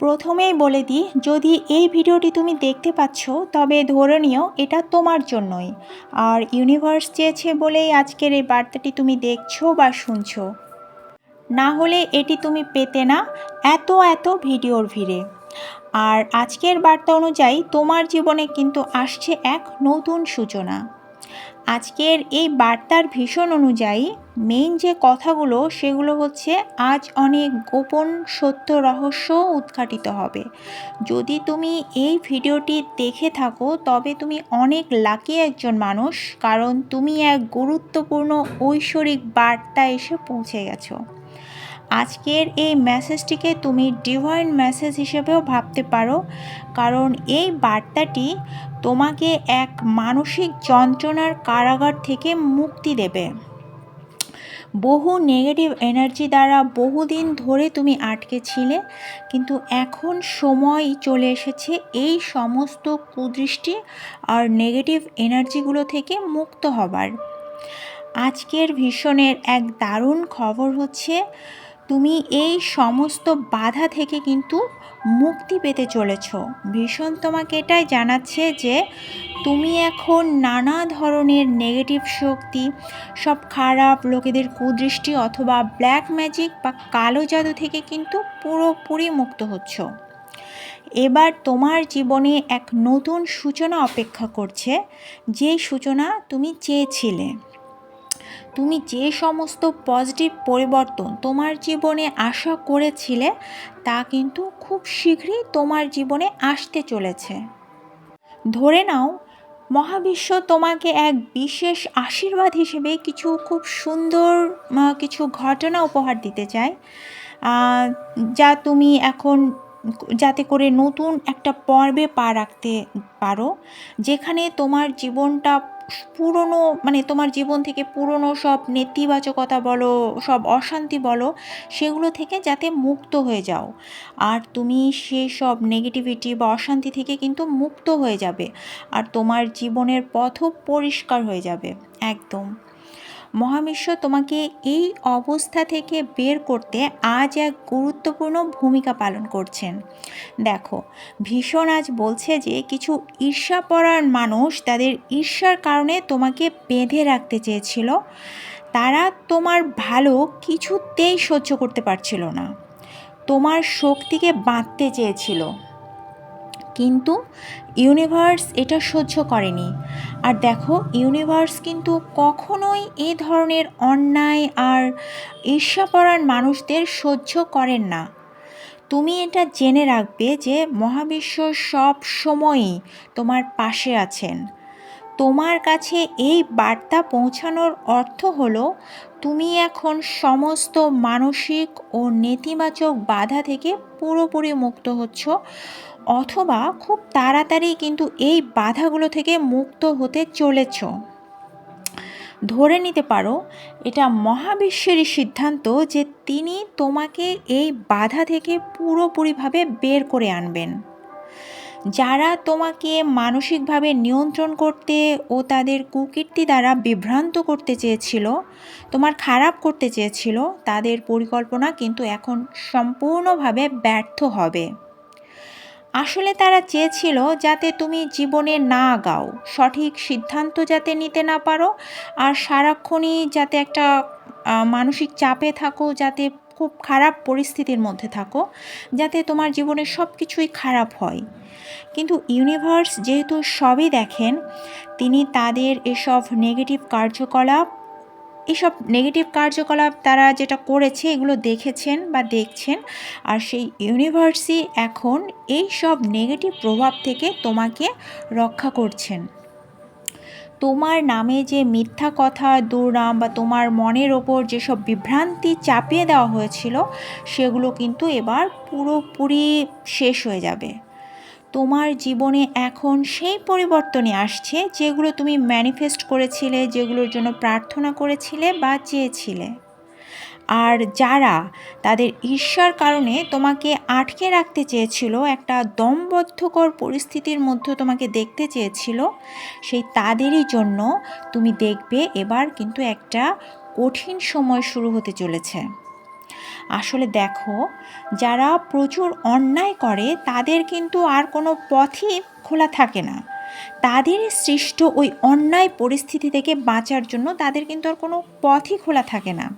প্রথমেই বলে দিই, যদি এই ভিডিওটি তুমি দেখতে পাচ্ছ, তবে ধরে নিও এটা তোমার জন্যই। আর ইউনিভার্স চেয়েছে বলেই আজকের এই বার্তাটি তুমি দেখছ বা শুনছো। না হলে এটি তুমি পেতে না এত এত ভিডিওর ভিড়ে। আর আজকের বার্তা অনুযায়ী তোমার জীবনে কিন্তু আসছে এক নতুন সূচনা। আজকের এই বার্তার ভীষণ অনুযায়ী মেইন যে কথাগুলো সেগুলো হচ্ছে আজ অনেক গোপন সত্য রহস্য উদ্ঘাটিত হবে। যদি তুমি এই ভিডিওটি দেখে থাকো, তবে তুমি অনেক লাকি একজন মানুষ, কারণ তুমি এক গুরুত্বপূর্ণ ঐশ্বরিক বার্তা এসে পৌঁছে গেছো। আজকের এই মেসেজটিকে তুমি ডিভাইন মেসেজ হিসেবেও ভাবতে পারো, কারণ এই বার্তাটি তোমাকে এক মানসিক যন্ত্রণার কারাগার থেকে মুক্তি দেবে। বহু নেগেটিভ এনার্জি দ্বারা বহুদিন ধরে তুমি আটকে ছিলে, কিন্তু এখন সময় চলে এসেছে এই সমস্ত কুদৃষ্টি আর নেগেটিভ এনার্জিগুলো থেকে মুক্ত হবার। আজকের ভীষণের এক দারুণ খবর হচ্ছে, তুমি এই সমস্ত বাধা থেকে কিন্তু মুক্তি পেতে চলেছ। ভীষণ তোমাকে এটাই জানাচ্ছে যে তুমি এখন নানা ধরনের নেগেটিভ শক্তি, সব খারাপ লোকেদের কুদৃষ্টি অথবা ব্ল্যাক ম্যাজিক বা কালো জাদু থেকে কিন্তু পুরোপুরি মুক্ত হচ্ছ। এবার তোমার জীবনে এক নতুন সূচনা অপেক্ষা করছে যে সূচনা তুমি চেয়েছিলে। তুমি যে সমস্ত পজিটিভ পরিবর্তন তোমার জীবনে আশা করেছিলে, তা কিন্তু খুব শীঘ্রই তোমার জীবনে আসতে চলেছে। ধরে নাও, মহাবিশ্ব তোমাকে এক বিশেষ আশীর্বাদ হিসেবে কিছু খুব সুন্দর কিছু ঘটনা উপহার দিতে চায়। যা তুমি এখন যাতে করে নতুন একটা পর্বে পা রাখতে পারো, যেখানে তোমার জীবনটা পুরনো মানে তোমার জীবন থেকে পুরনো সব নেতিবাচকতা বলো, সব অশান্তি বলো, সেগুলো থেকে যাতে মুক্ত হয়ে যাও। আর তুমি সেই সব নেগেটিভিটি বা অশান্তি থেকে কিন্তু মুক্ত হয়ে যাবে। আর তোমার জীবনের পথও পরিষ্কার হয়ে যাবে। একদম। মহাবিশ্ব তোমাকে এই অবস্থা থেকে বের করতে আজ এক গুরুত্বপূর্ণ ভূমিকা পালন করছেন। দেখো, ভীষণ আজ বলছে যে কিছু ঈর্ষাপরায়ণ মানুষ তাদের ঈর্ষার কারণে তোমাকে বেঁধে রাখতে চেয়েছিল। তারা তোমার ভালো কিছুতেই সহ্য করতে পারছিল না। তোমার শক্তিকে বাঁধতে চেয়েছিল। কিন্তু ইউনিভার্স এটা সহ্য করেনি। আর দেখো ইউনিভার্স কিন্তু কখনোই এ ধরনের অন্যায় আর ঈর্ষাপরায়ণ মানুষদের সহ্য করেন না। তুমি এটা জেনে রাখবে যে মহাবিশ্ব সব সময়ই তোমার পাশে আছেন। তোমার কাছে এই বার্তা পৌঁছানোর অর্থ হলো, তুমি এখন সমস্ত মানসিক ও নেতিবাচক বাধা থেকে পুরোপুরি মুক্ত হচ্ছ। অথবা খুব তাড়াতাড়ি কিন্তু এই বাধাগুলো থেকে মুক্ত হতে চলেছ। ধরে নিতে পারো, এটা মহাবিশ্বেরই সিদ্ধান্ত যে তিনি তোমাকে এই বাধা থেকে পুরোপুরিভাবে বের করে আনবেন। যারা তোমাকে মানসিকভাবে নিয়ন্ত্রণ করতে ও তাদের কুকীর্তি দ্বারা বিভ্রান্ত করতে চেয়েছিল, তোমার খারাপ করতে চেয়েছিল, তাদের পরিকল্পনা কিন্তু এখন সম্পূর্ণভাবে ব্যর্থ হবে। আসলে তারা চেয়েছিল যাতে তুমি জীবনে না গাও, সঠিক সিদ্ধান্ত যাতে নিতে না পারো, আর সারাক্ষণই যাতে একটা মানসিক চাপে থাকো, যাতে খুব খারাপ পরিস্থিতির মধ্যে থাকো, যাতে তোমার জীবনে সব কিছুই খারাপ হয়। কিন্তু ইউনিভার্স যেহেতু সবই দেখেন, তিনি তাদের এসব নেগেটিভ কার্যকলাপ এসব নেগেটিভ কার্যকলাপ তারা যেটা করেছে, এগুলো দেখেছেন বা দেখছেন। আর সেই ইউনিভার্সই এখন এই সব নেগেটিভ প্রভাব থেকে তোমাকে রক্ষা করছেন। তোমার নামে যে মিথ্যা কথা, দুর্নাম বা তোমার মনের ওপর যেসব বিভ্রান্তি চাপিয়ে দেওয়া হয়েছিল, সেগুলো কিন্তু এবার পুরোপুরি শেষ হয়ে যাবে। তোমার জীবনে এখন সেই পরিবর্তনে আসছে যেগুলো তুমি ম্যানিফেস্ট করেছিলে, যেগুলোর জন্য প্রার্থনা করেছিলে বা চেয়েছিলে। আর যারা তাদের ঈর্ষার কারণে তোমাকে আটকে রাখতে চেয়েছিল, একটা দমবদ্ধকর পরিস্থিতির মধ্যে তোমাকে দেখতে চেয়েছিল, সেই তাদেরই জন্য তুমি দেখবে এবার কিন্তু একটা কঠিন সময় শুরু হতে চলেছে। আসলে দেখো, যারা প্রচুর অন্যায় করে, তাদের কিন্তু আর কোনো পথই খোলা থাকে না। তাদের সৃষ্ট ওই অন্যায় পরিস্থিতি থেকে বাঁচার জন্য তাদের কিন্তু আর কোনো পথই খোলা থাকে না।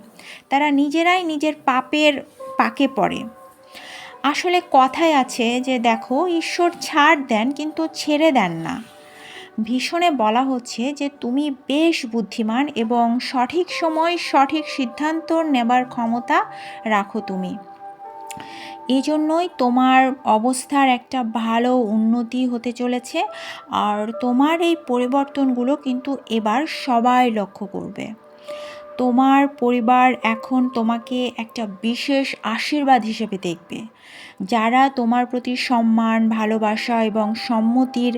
তারা নিজেরাই নিজের পাপের পাকে পড়ে। আসলে কথায় আছে যে, দেখো, ঈশ্বর ছাড় দেন কিন্তু ছেড়ে দেন না। ভীষণে বলা হচ্ছে যে তুমি বেশ বুদ্ধিমান এবং সঠিক সময় সঠিক সিদ্ধান্ত নেবার ক্ষমতা রাখো তুমি। এই জন্যই তোমার অবস্থার একটা ভালো উন্নতি হতে চলেছে আর তোমার এই পরিবর্তনগুলো কিন্তু এবার সবাই লক্ষ্য করবে। তোমার পরিবার এখন তোমাকে একটা বিশেষ আশীর্বাদ হিসেবে দেখবে। যারা তোমার প্রতি সম্মান, ভালোবাসা এবং সম্মতির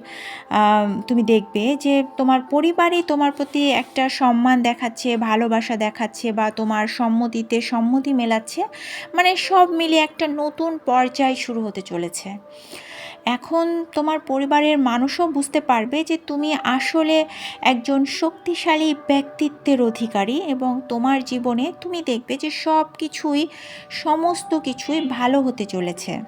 তুমি দেখবে যে তোমার পরিবারই তোমার প্রতি একটা সম্মান দেখাচ্ছে, ভালোবাসা দেখাচ্ছে বা তোমার সম্মতিতে সম্মতি মেলাচ্ছে। মানে সব মিলিয়ে একটা নতুন পর্যায় শুরু হতে চলেছে। এখন তোমার পরিবারের মানুষও বুঝতে পারবে যে তুমি আসলে একজন শক্তিশালী ব্যক্তিত্বের অধিকারী এবং তোমার জীবনে তুমি দেখবে যে সব কিছুই, সমস্ত কিছুই ভালো হতে চলেছে।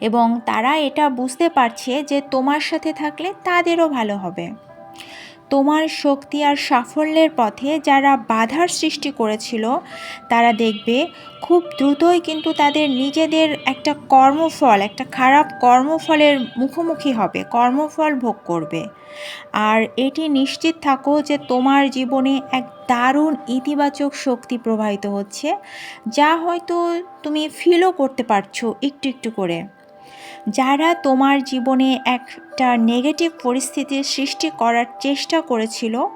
এবং তারা এটা বুঝতে পারছে যে তোমার সাথে থাকলে তাদেরও ভালো হবে। তোমার শক্তি আর সাফল্যের পথে যারা বাধার সৃষ্টি করেছিল, তারা দেখবে খুব দ্রুতই কিন্তু তাদের নিজেদের একটা কর্মফল, একটা খারাপ কর্মফলের মুখোমুখি হবে, কর্মফল ভোগ করবে। আর এটি নিশ্চিত থাকো যে তোমার জীবনে এক দারুণ ইতিবাচক শক্তি প্রবাহিত হচ্ছে, যা হয়তো তুমি ফিলও করতে পারছ একটু একটু করে। যারা তোমার জীবনে একটা নেগেটিভ পরিস্থিতির সৃষ্টি করার চেষ্টা করেছিল,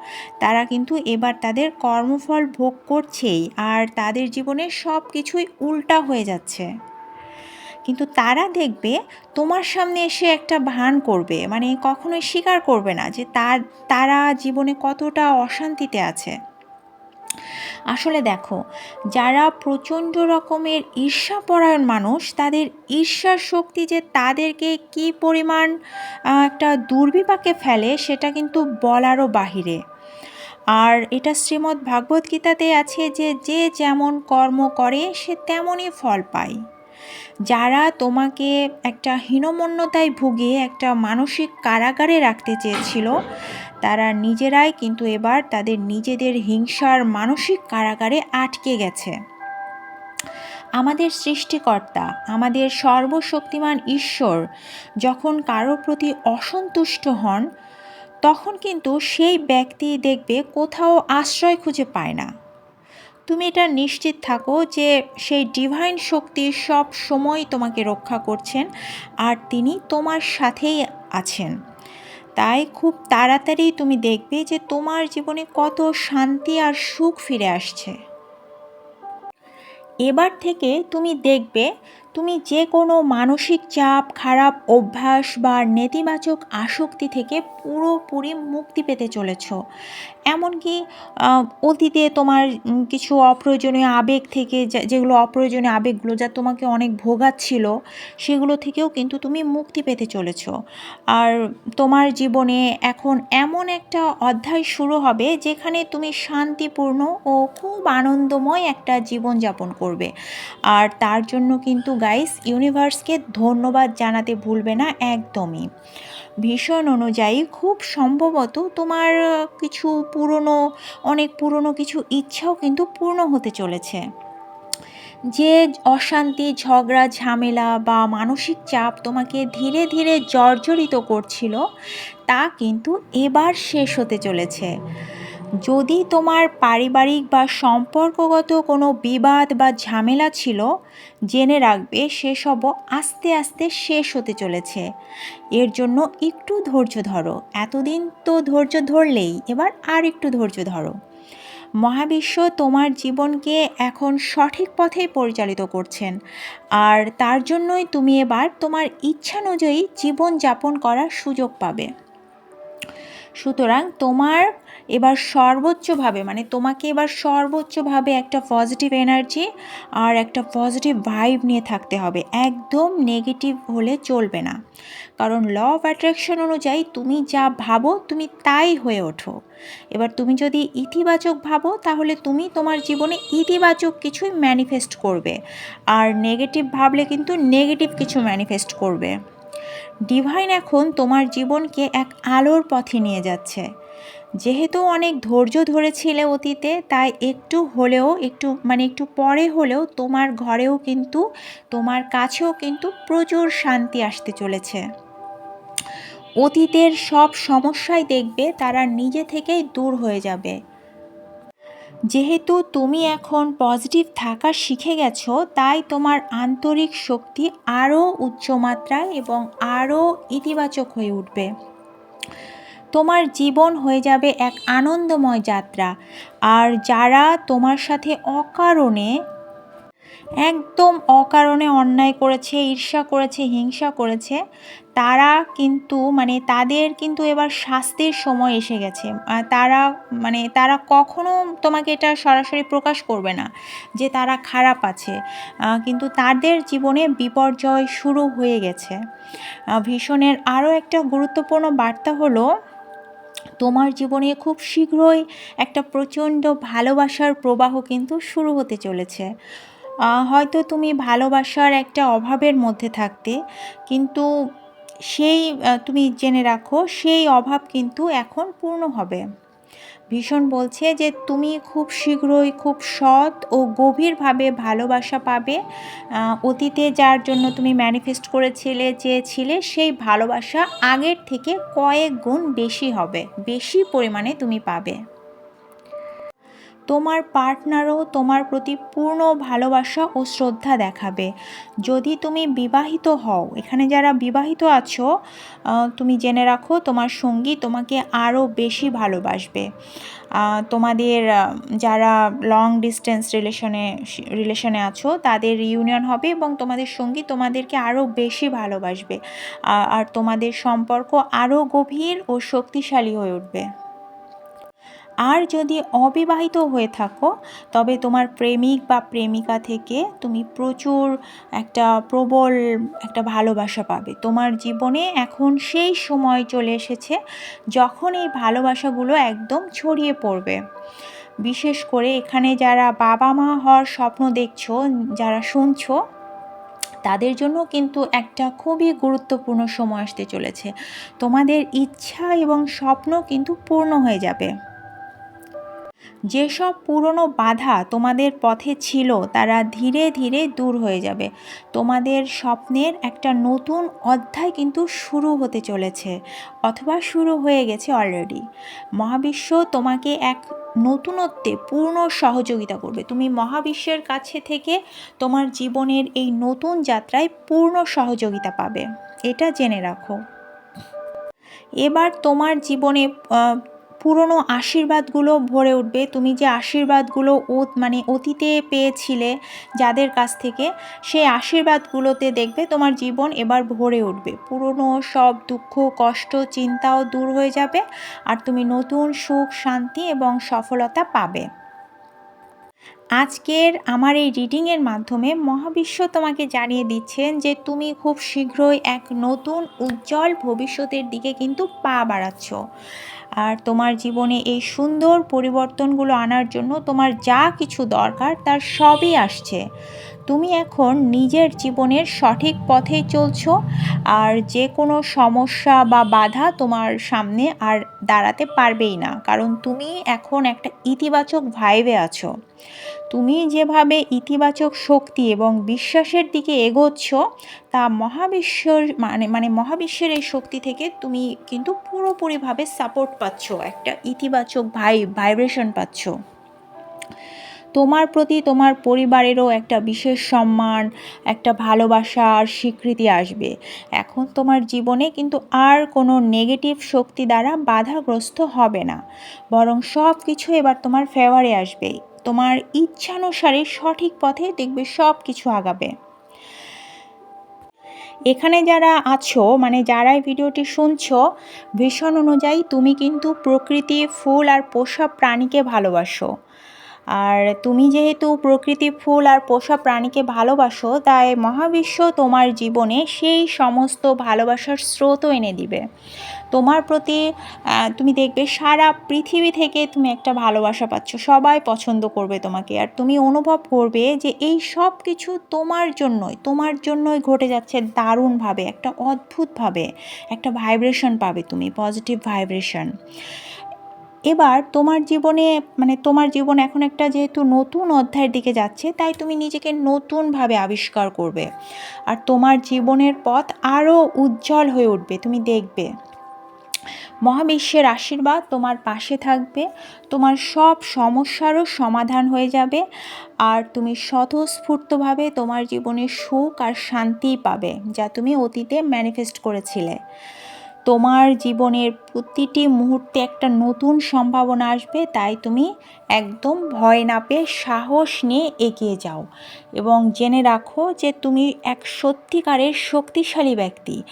তারা কিন্তু এবার তাদের কর্মফল ভোগ করছেই আর তাদের জীবনে সব কিছুই উল্টা হয়ে যাচ্ছে। কিন্তু তারা দেখবে তোমার সামনে এসে একটা ভান করবে মানে কখনোই স্বীকার করবে না যে তার, তারা জীবনে কতটা অশান্তিতে আছে। আসলে দেখো, যারা প্রচণ্ড রকমের ঈর্ষাপরায়ণ মানুষ, তাদের ঈর্ষার শক্তি যে তাদেরকে কি পরিমাণ একটা দুর্বিপাকে ফেলে, সেটা কিন্তু বলারও বাহিরে। আর এটা শ্রীমদ্ ভাগবত গীতাতে আছে যে যে যেমন কর্ম করে, সে তেমনই ফল পায়। যারা তোমাকে একটা হীনমন্যতায় ভুগিয়ে একটা মানসিক কারাগারে রাখতে চেয়েছিল, তারা নিজেরাই কিন্তু এবার তাদের নিজেদের হিংসার মানসিক কারাগারে আটকে গেছে। আমাদের সৃষ্টিকর্তা, আমাদের সর্বশক্তিমান ঈশ্বর যখন কারোর প্রতি অসন্তুষ্ট হন, তখন কিন্তু সেই ব্যক্তি দেখবে কোথাও আশ্রয় খুঁজে পায় না। তুমি এটা নিশ্চিত থাকো যে সেই ডিভাইন শক্তি সব সময় তোমাকে রক্ষা করছেন আর তিনি তোমার সাথেই আছেন। তাই খুব তাড়াতাড়ি তুমি দেখবে যে তোমার জীবনে কত শান্তি আর সুখ ফিরে আসছে। এবার থেকে তুমি দেখবে তুমি যে কোনো মানসিক চাপ, খারাপ অভ্যাস বা নেতিবাচক আসক্তি থেকে পুরোপুরি মুক্তি পেতে চলেছ। এমনকি অতীতে তোমার কিছু অপ্রয়োজনীয় আবেগ থেকে যেগুলো অপ্রয়োজনীয় আবেগগুলো যা তোমাকে অনেক ভোগাচ্ছিল, সেগুলো থেকেও কিন্তু তুমি মুক্তি পেতে চলেছ। আর তোমার জীবনে এখন এমন একটা অধ্যায় শুরু হবে যেখানে তুমি শান্তিপূর্ণ ও খুব আনন্দময় একটা জীবনযাপন করবে। আর তার জন্য কিন্তু গাইস ইউনিভার্সকে ধন্যবাদ জানাতে ভুলবে না একদমই। ভীষণ অনুযায়ী খুব সম্ভবত তোমার কিছু পুরনো, অনেক পুরনো কিছু ইচ্ছাও কিন্তু পূর্ণ হতে চলেছে। যে অশান্তি, ঝগড়া, ঝামেলা বা মানসিক চাপ তোমাকে ধীরে ধীরে জর্জরিত করছিল, তা কিন্তু এবার শেষ হতে চলেছে। যদি তোমার পারিবারিক বা সম্পর্কগত কোনো বিবাদ বা ঝামেলা ছিল, জেনে রাখবে সেসবও আস্তে আস্তে শেষ হতে চলেছে। এর জন্য একটু ধৈর্য ধরো। এতদিন তো ধৈর্য ধরলেই, এবার আর একটু ধৈর্য ধরো। মহাবিশ্ব তোমার জীবনকে এখন সঠিক পথেই পরিচালিত করছেন, আর তার জন্যই তুমি এবার তোমার ইচ্ছানুযায়ী জীবন যাপন করার সুযোগ পাবে। সুতরাং তোমার এবার সর্বোচ্চভাবে মানে তোমাকে এবার সর্বোচ্চভাবে একটা পজিটিভ এনার্জি আর একটা পজিটিভ ভাইব নিয়ে থাকতে হবে। একদম নেগেটিভ হলে চলবে না। কারণ ল অফ অ্যাট্রাকশন অনুযায়ী তুমি যা ভাবো তুমি তাই হয়ে ওঠো। এবার তুমি যদি ইতিবাচক ভাবো, তাহলে তুমি তোমার জীবনে ইতিবাচক কিছুই ম্যানিফেস্ট করবে। আর নেগেটিভ ভাবলে কিন্তু নেগেটিভ কিছু ম্যানিফেস্ট করবে। ডিভাইন এখন তোমার জীবনকে এক আলোর পথে নিয়ে যাচ্ছে। যেহেতু অনেক ধৈর্য ধরেছিলে অতীতে, তাই একটু হলেও, একটু মানে একটু পরে হলেও তোমার ঘরেও কিন্তু, তোমার কাছেও কিন্তু প্রচুর শান্তি আসতে চলেছে। অতীতের সব সমস্যাই দেখবে, তারা নিজে থেকেই দূর হয়ে যাবে। যেহেতু তুমি এখন পজিটিভ থাকা শিখে গেছো, তাই তোমার আন্তরিক শক্তি আরও উচ্চমাত্রায় এবং আরও ইতিবাচক হয়ে উঠবে। তোমার জীবন হয়ে যাবে এক আনন্দময় যাত্রা। আর যারা তোমার সাথে অকারণে, একদম অকারণে অন্যায় করেছে, ঈর্ষা করেছে, হিংসা করেছে, তারা কিন্তু মানে তাদের কিন্তু এবার শাস্তির সময় এসে গেছে। তারা মানে তারা কখনো তোমাকে এটা সরাসরি প্রকাশ করবে না যে তারা খারাপ আছে। কিন্তু তাদের জীবনে বিপর্যয় শুরু হয়ে গেছে। ভীষণের আরও একটা গুরুত্বপূর্ণ বার্তা হলো তোমার জীবনে খুব শীঘ্রই একটা প্রচণ্ড ভালোবাসার প্রবাহ কিন্তু শুরু হতে চলেছে। হয়তো তুমি ভালোবাসার একটা অভাবের মধ্যে থাকতে, কিন্তু সেই তুমি জেনে রাখো, সেই অভাব কিন্তু এখন পূর্ণ হবে। ভীষণ বলছে যে তুমি খুব শীঘ্রই খুব সৎ ও গভীরভাবে ভালোবাসা পাবে। অতীতে যার জন্য তুমি ম্যানিফেস্ট করেছিলে, চেয়েছিলে, সেই ভালোবাসা আগের থেকে কয়েক গুণ বেশি হবে, বেশি পরিমাণে তুমি পাবে। তোমার পার্টনারও তোমার প্রতি পূর্ণ ভালোবাসা ও শ্রদ্ধা দেখাবে। যদি তুমি বিবাহিত হও, এখানে যারা বিবাহিত আছো তুমি জেনে রাখো তোমার সঙ্গী তোমাকে আরও বেশি ভালোবাসবে। তোমাদের যারা লং ডিস্টেন্স রিলেশনে রিলেশনে আছো, তাদের রিউনিয়ন হবে এবং তোমাদের সঙ্গী তোমাদেরকে আরও বেশি ভালোবাসবে। আর তোমাদের সম্পর্ক আরও গভীর ও শক্তিশালী হয়ে উঠবে। আর যদি অবিবাহিত হয়ে থাকো, তবে তোমার প্রেমিক বা প্রেমিকা থেকে তুমি প্রচুর একটা প্রবল, একটা ভালোবাসা পাবে। তোমার জীবনে এখন সেই সময় চলে এসেছে যখন এই ভালোবাসাগুলো একদম ছড়িয়ে পড়বে। বিশেষ করে এখানে যারা বাবা মা হওয়ার স্বপ্ন দেখছ, যারা শুনছো, তাদের জন্য কিন্তু একটা খুবই গুরুত্বপূর্ণ সময় আসতে চলেছে। তোমাদের ইচ্ছা এবং স্বপ্ন কিন্তু পূর্ণ হয়ে যাবে। যেসব পুরনো বাধা তোমাদের পথে ছিল, তারা ধীরে ধীরে দূর হয়ে যাবে। তোমাদের স্বপ্নের একটা নতুন অধ্যায় কিন্তু শুরু হতে চলেছে, অথবা শুরু হয়ে গেছে অলরেডি মহাবিশ্ব তোমাকে এক নতুনত্বে পূর্ণ সহযোগিতা করবে। তুমি মহাবিশ্বের কাছে থেকে তোমার জীবনের এই নতুন যাত্রায় পূর্ণ সহযোগিতা পাবে। এটা জেনে রাখো। এবার তোমার জীবনে পুরনো আশীর্বাদগুলো ভরে উঠবে। তুমি যে আশীর্বাদগুলো ও মানে অতীতে পেয়েছিলে যাদের কাছ থেকে, সেই আশীর্বাদগুলোতে দেখবে তোমার জীবন এবার ভরে উঠবে। পুরনো সব দুঃখ, কষ্ট, চিন্তাও দূর হয়ে যাবে আর তুমি নতুন সুখ, শান্তি এবং সফলতা পাবে। আজকের আমার এই রিডিংয়ের মাধ্যমে মহাবিশ্ব তোমাকে জানিয়ে দিচ্ছেন যে তুমি খুব শীঘ্রই এক নতুন, উজ্জ্বল ভবিষ্যতের দিকে কিন্তু পা বাড়াচ্ছ। আর তোমার জীবনে এই সুন্দর পরিবর্তনগুলো আনার জন্য তোমার যা কিছু দরকার তার সবই আসছে। তুমি এখন নিজের জীবনের সঠিক পথে চলছো আর যে কোনো সমস্যা বা বাধা তোমার সামনে আর দাঁড়াতে পারবেই না। কারণ তুমি এখন একটা ইতিবাচক ভাইবে আছো। তুমি যেভাবে ইতিবাচক শক্তি এবং বিশ্বাসের দিকে এগোচ্ছ, তা মহাবিশ্বর মানে মানে মহাবিশ্বের এই শক্তি থেকে তুমি কিন্তু পুরোপুরিভাবে সাপোর্ট পাচ্ছ, একটা ইতিবাচক ভাই ভাইব্রেশন পাচ্ছ। তোমার প্রতি তোমার পরিবারেরও একটা বিশেষ সম্মান, একটা ভালোবাসা আর স্বীকৃতি আসবে। এখন তোমার জীবনে কিন্তু আর কোনো নেগেটিভ শক্তি দ্বারা বাধাগ্রস্ত হবে না। বরং সব কিছু এবার তোমার ফেভারে আসবে। তোমার ইচ্ছানুসারে সঠিক পথে দেখবে সব কিছু আগাবে। এখানে যারা আছো মানে যারাই ভিডিওটি শুনছো, ভীষণ অনুযায়ী তুমি কিন্তু প্রকৃতি, ফুল আর পোষা প্রাণীকে ভালোবাসো। আর তুমি যেহেতু প্রকৃতি ফুল আর পোষা প্রাণীকে ভালোবাসো, তাই মহাবিশ্ব তোমার জীবনে সেই সমস্ত ভালোবাসার স্রোতও এনে দিবে। তোমার প্রতি তুমি দেখবে সারা পৃথিবী থেকে তুমি একটা ভালোবাসা পাচ্ছ, সবাই পছন্দ করবে তোমাকে। আর তুমি অনুভব করবে যে এই সব কিছু তোমার জন্যই তোমার জন্যই ঘটে যাচ্ছে দারুণভাবে, একটা অদ্ভুতভাবে, একটা ভাইব্রেশন পাবে তুমি পজিটিভ ভাইব্রেশন এবার তোমার জীবনে মানে তোমার জীবন এখন একটা যেহেতু নতুন অধ্যায়ের দিকে যাচ্ছে, তাই তুমি নিজেকে নতুনভাবে আবিষ্কার করবে। আর তোমার জীবনের পথ আরও উজ্জ্বল হয়ে উঠবে, তুমি দেখবে। মহাবিশ্বের আশীর্বাদ তোমার পাশে থাকবে, তোমার সব সমস্যারও সমাধান হয়ে যাবে, আর তুমি স্বতঃস্ফূর্তভাবে তোমার জীবনে সুখ আর শান্তি পাবে, যা তুমি অতীতে ম্যানিফেস্ট করেছিলে। তোমার জীবনের প্রতিটি মুহূর্তে একটা নতুন সম্ভাবনা আসবে, তাই তুমি একদম ভয় না পেয়ে সাহস নিয়ে এগিয়ে যাও। এবং জেনে রাখো যে তুমি এক সত্যিকারের শক্তিশালী ব্যক্তি।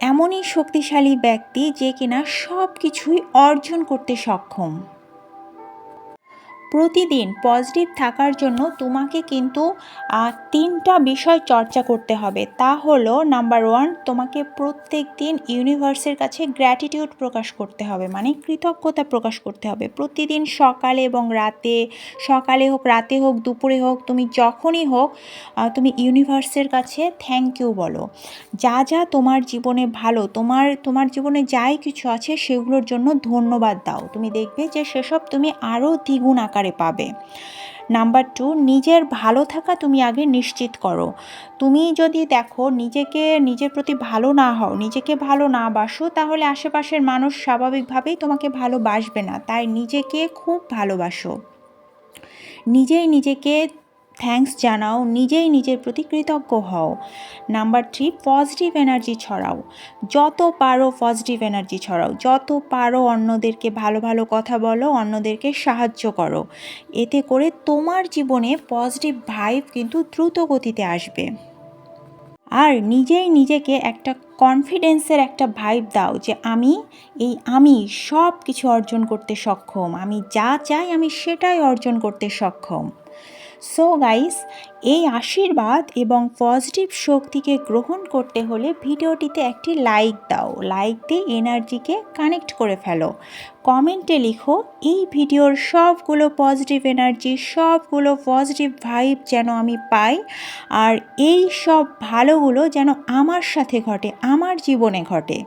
এমনই শক্তিশালী ব্যক্তি যে কিনা সব কিছুই অর্জন করতে সক্ষম। প্রতিদিন পজিটিভ থাকার জন্য তোমাকে কিন্তু তিনটা বিষয় চর্চা করতে হবে। তা হলো নাম্বার ওয়ান তোমাকে প্রত্যেক দিন ইউনিভার্সের কাছে গ্র্যাটিটিউড প্রকাশ করতে হবে। মানে কৃতজ্ঞতা প্রকাশ করতে হবে। প্রতিদিন সকালে এবং রাতে, সকালে হোক, রাতে হোক, দুপুরে হোক, তুমি যখনই হোক তুমি ইউনিভার্সের কাছে থ্যাংক ইউ বলো। যা যা তোমার জীবনে ভালো, তোমার তোমার জীবনে যাই কিছু আছে, সেগুলোর জন্য ধন্যবাদ দাও। তুমি দেখবে যে সেসব তুমি আরও দ্বিগুণ আকার আকারে পাবে। নাম্বার টু নিজের ভালো থাকা তুমি আগে নিশ্চিত করো। তুমি যদি দেখো নিজেকে, নিজের প্রতি ভালো না হও, নিজেকে ভালো না বাসো, তাহলে আশেপাশের মানুষ স্বাভাবিকভাবেই তোমাকে ভালোবাসবে না। তাই নিজেকে খুব ভালোবাসো। নিজেই নিজেকে থ্যাঙ্কস জানাও, নিজেই নিজের প্রতি কৃতজ্ঞ হও। নাম্বার থ্রি, পজিটিভ এনার্জি ছড়াও। যত পারো পজিটিভ এনার্জি ছড়াও। যত পারো অন্যদেরকে ভালো ভালো কথা বলো, অন্যদেরকে সাহায্য করো। এতে করে তোমার জীবনে পজিটিভ ভাইব কিন্তু দ্রুত গতিতে আসবে। আর নিজেই নিজেকে একটা কনফিডেন্সের একটা ভাইব দাও যে আমি, এই আমি সব কিছু অর্জন করতে সক্ষম। আমি যা চাই আমি সেটাই অর্জন করতে সক্ষম। সো গাইস এই আশীর্বাদ এবং পজিটিভ শক্তিকে গ্রহণ করতে হলে ভিডিওটিতে একটি লাইক দাও। লাইক দিয়ে এনার্জিকে কানেক্ট করে ফেলো। কমেন্টে লিখো, এই ভিডিওর সবগুলো পজিটিভ এনার্জি সবগুলো পজিটিভ ভাইব যেন আমি পাই আর এই সব ভালোগুলো যেন আমার সাথে ঘটে, আমার জীবনে ঘটে।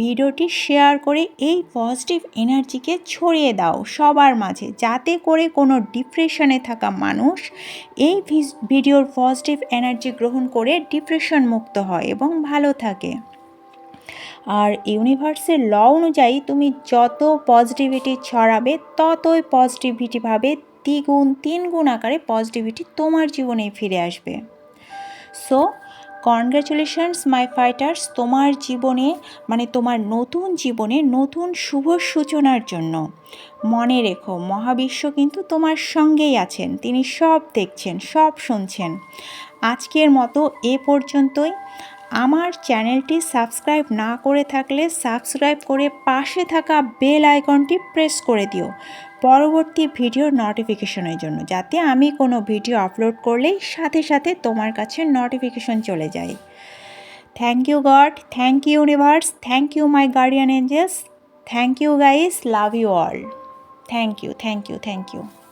ভিডিওটি শেয়ার করে এই পজিটিভ এনার্জিকে ছড়িয়ে দাও সবার মাঝে যাতে করে কোনো ডিপ্রেশনে থাকা মানুষ এই ভিডিওর পজিটিভ এনার্জি গ্রহণ করে ডিপ্রেশন মুক্ত হয় এবং ভালো থাকে। আর ইউনিভার্সের ল অনুযায়ী তুমি যত পজিটিভিটি ছড়াবে, ততই পজিটিভিটিভাবে দ্বিগুণ তিন গুণ আকারে পজিটিভিটি তোমার জীবনে ফিরে আসবে। সো কনগ্র্যাচুলেশনস মাই ফাইটার্স তোমার জীবনে মানে তোমার নতুন জীবনে নতুন শুভ সূচনার জন্য। মনে রেখো, মহাবিশ্ব কিন্তু তোমার সঙ্গেই আছেন, তিনি সব দেখছেন, সব শুনছেন। আজকের মতো এ পর্যন্তই। আমার চ্যানেলটি সাবস্ক্রাইব না করে থাকলে সাবস্ক্রাইব করে পাশে থাকা বেল আইকনটি প্রেস করে দিও। পরবর্তী ভিডিওর নোটিফিকেশনের জন্য, যাতে আমি কোনো ভিডিও আপলোড করলেই সাথে সাথে তোমার কাছে নোটিফিকেশন চলে যায়। Thank you God thank you universe thank you my guardian angels thank you guys love you all thank you thank you thank you